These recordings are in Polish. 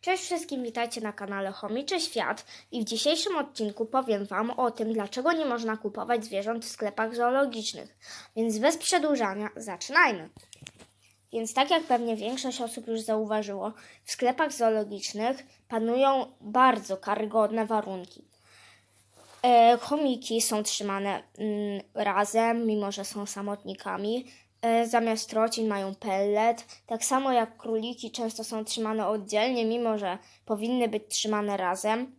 Cześć wszystkim, witajcie na kanale Chomiczy Świat i w dzisiejszym odcinku powiem Wam o tym, dlaczego nie można kupować zwierząt w sklepach zoologicznych. Więc bez przedłużania zaczynajmy. Więc tak jak pewnie większość osób już zauważyło, w sklepach zoologicznych panują bardzo karygodne warunki. E, chomiki są trzymane mm, razem, mimo że są samotnikami. E, zamiast trocin mają pellet. Tak samo jak króliki często są trzymane oddzielnie, mimo że powinny być trzymane razem.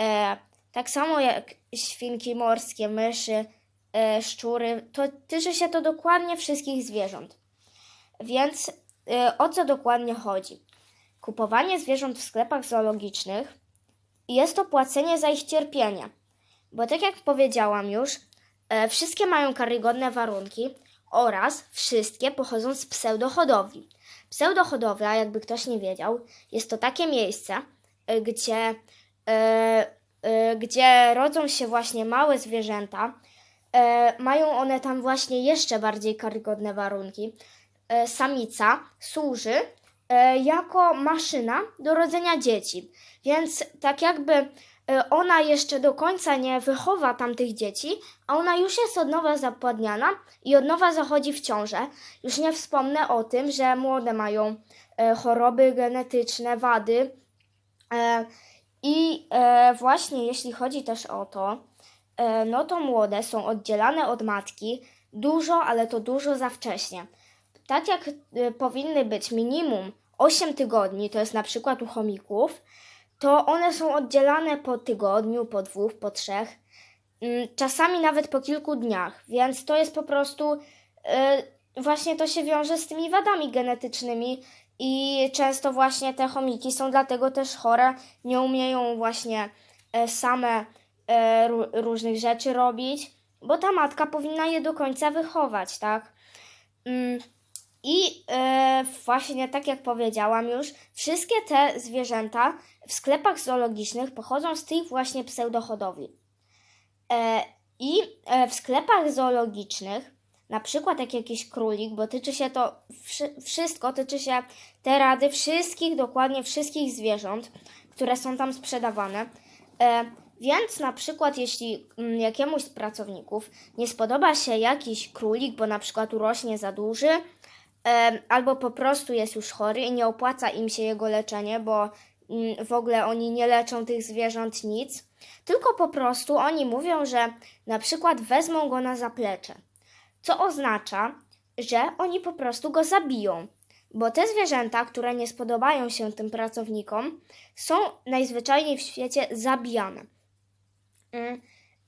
E, tak samo jak świnki morskie, myszy, e, szczury. To tyczy się to dokładnie wszystkich zwierząt. Więc o co dokładnie chodzi? Kupowanie zwierząt w sklepach zoologicznych jest to płacenie za ich cierpienie. Bo tak jak powiedziałam już, wszystkie mają karygodne warunki oraz wszystkie pochodzą z pseudohodowli. Pseudohodowla, jakby ktoś nie wiedział, jest to takie miejsce, e, gdzie, e, e, gdzie rodzą się właśnie małe zwierzęta. E, mają one tam właśnie jeszcze bardziej karygodne warunki. E, samica służy e, jako maszyna do rodzenia dzieci. Więc tak jakby ona jeszcze do końca nie wychowa tamtych dzieci, a ona już jest od nowa zapładniana i od nowa zachodzi w ciążę. Już nie wspomnę o tym, że młode mają e, choroby genetyczne, wady. E, I e, właśnie jeśli chodzi też o to, e, no to młode są oddzielane od matki dużo, ale to dużo za wcześnie. Tak jak e, powinny być minimum 8 tygodni, to jest na przykład u chomików, to one są oddzielane po tygodniu, po dwóch, po trzech, mm, czasami nawet po kilku dniach, więc to jest po prostu e, właśnie to się wiąże z tymi wadami genetycznymi i często właśnie te chomiki są dlatego też chore, nie umieją właśnie e, same e, ró- różnych rzeczy robić, bo ta matka powinna je do końca wychować, tak? I e, właśnie tak jak powiedziałam już, wszystkie te zwierzęta w sklepach zoologicznych pochodzą z tych właśnie pseudohodowli. E, I e, w sklepach zoologicznych, na przykład jak jakiś królik, bo tyczy się to wszy- wszystko, tyczy się te rady wszystkich, dokładnie wszystkich zwierząt, które są tam sprzedawane. E, więc na przykład jeśli mm, jakiemuś z pracowników nie spodoba się jakiś królik, bo na przykład urośnie za duży, albo po prostu jest już chory i nie opłaca im się jego leczenie, bo mm, w ogóle oni nie leczą tych zwierząt nic, tylko po prostu oni mówią, że na przykład wezmą go na zaplecze, co oznacza, że oni po prostu go zabiją. Bo te zwierzęta, które nie spodobają się tym pracownikom, są najzwyczajniej w świecie zabijane.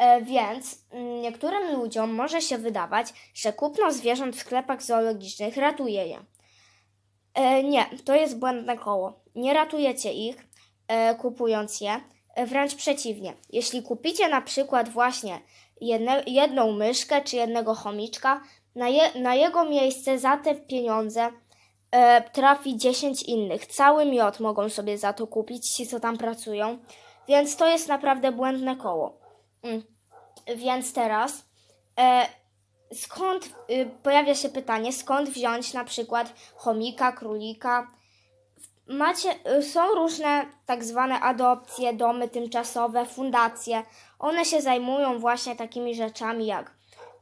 E, Więc mm, niektórym ludziom może się wydawać, że kupno zwierząt w sklepach zoologicznych ratuje je. E, nie, to jest błędne koło. Nie ratujecie ich, e, kupując je. Wręcz przeciwnie. Jeśli kupicie na przykład właśnie jedne, jedną myszkę czy jednego chomiczka, na, je, na jego miejsce za te pieniądze e, trafi 10 innych. Cały miod mogą sobie za to kupić ci, co tam pracują. Więc to jest naprawdę błędne koło. Mm. Więc teraz e, skąd y, pojawia się pytanie, skąd wziąć na przykład chomika, królika? Macie, y, są różne tak zwane adopcje, domy tymczasowe, fundacje. One się zajmują właśnie takimi rzeczami jak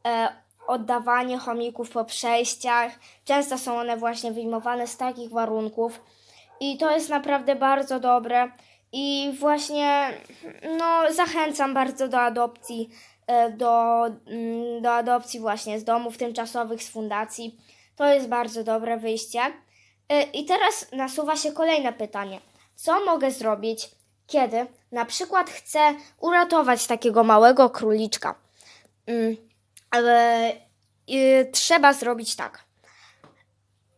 e, oddawanie chomików po przejściach. Często są one właśnie wyjmowane z takich warunków. I to jest naprawdę bardzo dobre. I właśnie no, zachęcam bardzo do adopcji, e, do, mm, do adopcji właśnie z domów tymczasowych, z fundacji. To jest bardzo dobre wyjście. E, I teraz nasuwa się kolejne pytanie. Co mogę zrobić, kiedy na przykład chcę uratować takiego małego króliczka? Mm, Ale y, trzeba zrobić tak.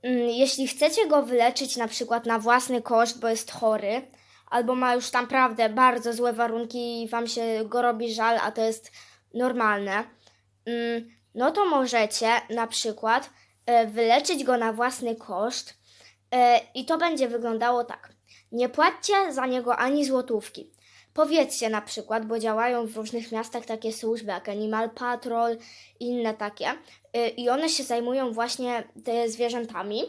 Mm, Jeśli chcecie go wyleczyć na przykład na własny koszt, bo jest chory, albo ma już naprawdę bardzo złe warunki i wam się go robi żal, a to jest normalne, mm, no to możecie na przykład e, wyleczyć go na własny koszt e, i to będzie wyglądało tak. Nie płaccie za niego ani złotówki. Powiedzcie na przykład, bo działają w różnych miastach takie służby jak Animal Patrol i inne takie, y, i one się zajmują właśnie zwierzętami.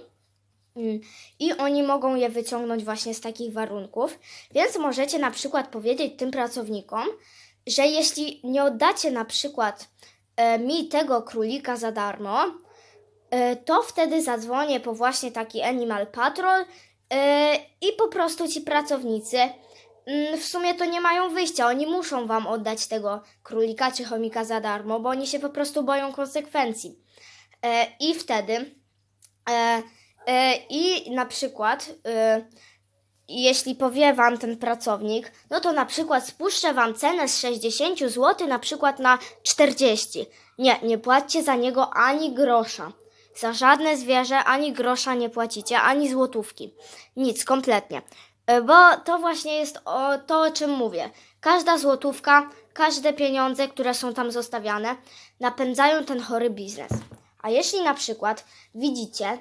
Mm, I oni mogą je wyciągnąć właśnie z takich warunków. Więc możecie na przykład powiedzieć tym pracownikom, że jeśli nie oddacie na przykład e, mi tego królika za darmo, e, to wtedy zadzwonię po właśnie taki Animal Patrol e, i po prostu ci pracownicy mm, w sumie to nie mają wyjścia. Oni muszą wam oddać tego królika czy chomika za darmo, bo oni się po prostu boją konsekwencji. I wtedy i na przykład e, jeśli powie wam ten pracownik, no to na przykład spuszczę wam cenę z 60 zł na przykład na 40. Nie, nie płaccie za niego ani grosza. Za żadne zwierzę ani grosza nie płacicie, ani złotówki. Nic, kompletnie. E, Bo to właśnie jest o, to, o czym mówię. Każda złotówka, każde pieniądze, które są tam zostawiane, napędzają ten chory biznes. A jeśli na przykład widzicie, e,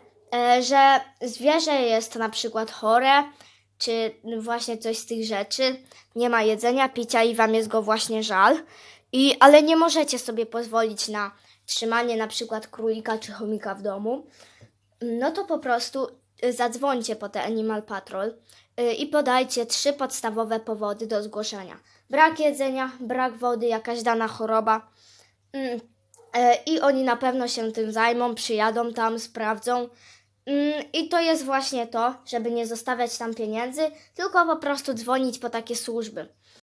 że zwierzę jest na przykład chore, czy właśnie coś z tych rzeczy, nie ma jedzenia, picia i wam jest go właśnie żal, i, ale nie możecie sobie pozwolić na trzymanie na przykład królika czy chomika w domu, no to po prostu y, zadzwońcie po te Animal Patrol y, i podajcie trzy podstawowe powody do zgłoszenia. Brak jedzenia, brak wody, jakaś dana choroba. Mm, e, I oni na pewno się tym zajmą, przyjadą tam, sprawdzą. Mm, I to jest właśnie to, żeby nie zostawiać tam pieniędzy, tylko po prostu dzwonić po takie służby.